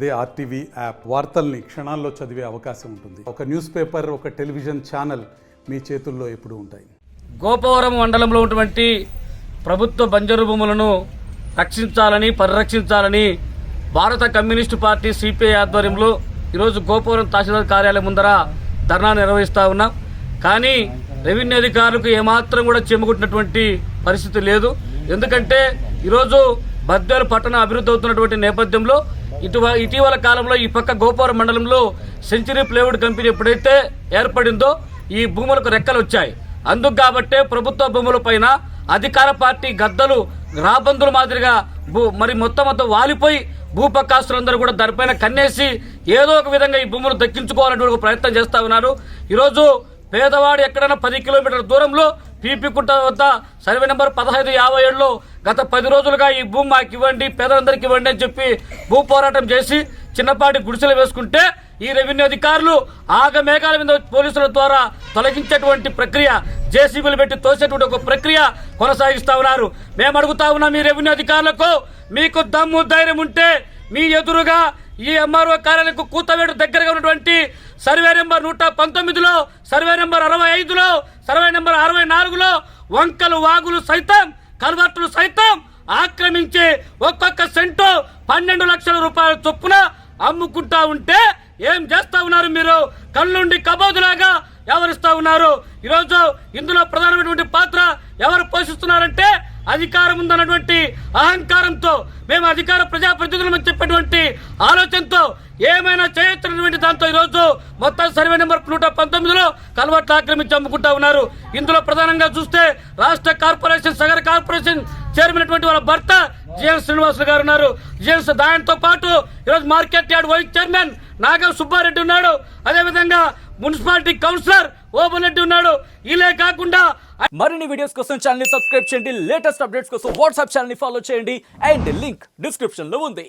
అదే RTV app. వార్తల్ని క్షణాల్లో చదివే అవకాశం ఉంటుంది. ఒక న్యూస్ పేపర్ ఒక టెలివిజన్ ఛానల్ మీ చేతుల్లో ఎప్పుడు ఉంటాయి. గోపవరం మండలంలో ఉన్నటువంటి ప్రభుత్వ బంజరు భూములను రక్షించాలని పరిరక్షించాలని భారత కమ్యూనిస్టు పార్టీ సిపిఐ ఆధ్వర్యంలో ఈరోజు గోపవరం తహసీల్దార్ కార్యాలయం ముందర ధర్నా నిర్వహిస్తా ఉన్నాం. కానీ రెవెన్యూ అధికారులకు ఏమాత్రం కూడా చెమ్ముకుంటున్నటువంటి పరిస్థితి లేదు. ఎందుకంటే ఈరోజు బద్దెలు పట్టణ అభివృద్ధి అవుతున్నటువంటి నేపథ్యంలో ఇటు ఇటీవల కాలంలో ఈ పక్క గోపవరం మండలంలో సెంచరీ ప్లేవుడ్ కంపెనీ ఎప్పుడైతే ఏర్పడిందో ఈ భూములకు రెక్కలు వచ్చాయి. అందుకు కాబట్టే ప్రభుత్వ భూముల పైన అధికార పార్టీ గద్దలు రాబందుల మాదిరిగా భూ మరి మొత్తం మొత్తం వాలిపోయి భూపకాస్తులందరూ కూడా దానిపైన కన్నేసి ఏదో ఒక విధంగా ఈ భూములు దక్కించుకోవాలని ప్రయత్నం చేస్తా ఉన్నారు. ఈరోజు పేదవాడు ఎక్కడైనా పది కిలోమీటర్ల దూరంలో పీపీకుంట వద్ద సర్వే నెంబర్ పదహైదు యాభై ఏడులో గత పది రోజులుగా ఈ భూమి మాకు ఇవ్వండి పేదలందరికి ఇవ్వండి అని చెప్పి భూ పోరాటం చేసి చిన్నపాటి గుడిసెలు వేసుకుంటే ఈ రెవెన్యూ అధికారులు ఆగమేఘాల మీద పోలీసుల ద్వారా తొలగించేటువంటి ప్రక్రియ జేసీబీలు పెట్టి తోసేటువంటి ఒక ప్రక్రియ కొనసాగిస్తా ఉన్నారు. మేము అడుగుతా ఉన్నాం ఈ రెవెన్యూ అధికారులకు మీకు దమ్ము ధైర్యం ఉంటే మీ ఎదురుగా ఈ ఎంఆర్ఓ కార్యాలయంకు కూతవేడు దగ్గరగా ఉన్నటువంటి సర్వే నెంబర్ నూట పంతొమ్మిదిలో సర్వే నెంబర్ అరవై ఐదులో సర్వే నెంబర్ అరవై నాలుగులో వంకలు వాగులు సైతం కల్వర్టులు సైతం ఆక్రమించి ఒక్కొక్క సెంటు పన్నెండు లక్షల రూపాయల చొప్పున అమ్ముకుంటా ఉంటే ఏం చేస్తా ఉన్నారు మీరు? కళ్ళుండి కబోదులాగా వ్యవహరిస్తా ఉన్నారు? ఈరోజు ఇందులో ప్రధానమైనటువంటి పాత్ర ఎవరు పోషిస్తున్నారంటే అధికారం ఉందన్నటువంటి అహంకారంతో మేము అధికార ప్రజాప్రతినిధులమని చెప్పేటువంటి ఆలోచనతో ఏమైనా చేయొచ్చినటువంటి దాంతో ఈరోజు మొత్తం సర్వే నెంబర్ నూట పంతొమ్మిదిలో కల్వర్ట్లు ఆక్రమించి అమ్ముకుంటా ఉన్నారు. ఇందులో ప్రధానంగా చూస్తే రాష్ట్ర కార్పొరేషన్ సగర కార్పొరేషన్ చైర్మన్ అటువంటి వాళ్ళ భర్త జిఎన్ శ్రీనివాసులు గారు ఉన్నారు. జిఎన్ దానితో పాటు ఈరోజు market yard vice chairman Nagam Subbareddy ఉన్నాడు. అదేవిధంగా మున్సిపాలిటీ కౌన్సిలర్ ఓబన్ రెడ్డి ఉన్నాడు. ఇలే కాకుండా మరిన్ని వీడియోస్ కోసం ఛానల్ సబ్స్క్రైబ్ చేయండి. లేటెస్ట్ అప్డేట్స్ కోసం వాట్సాప్ ఛానల్ ఫాలో చేయండి. అండ్ లింక్ డిస్క్రిప్షన్లో ఉంది.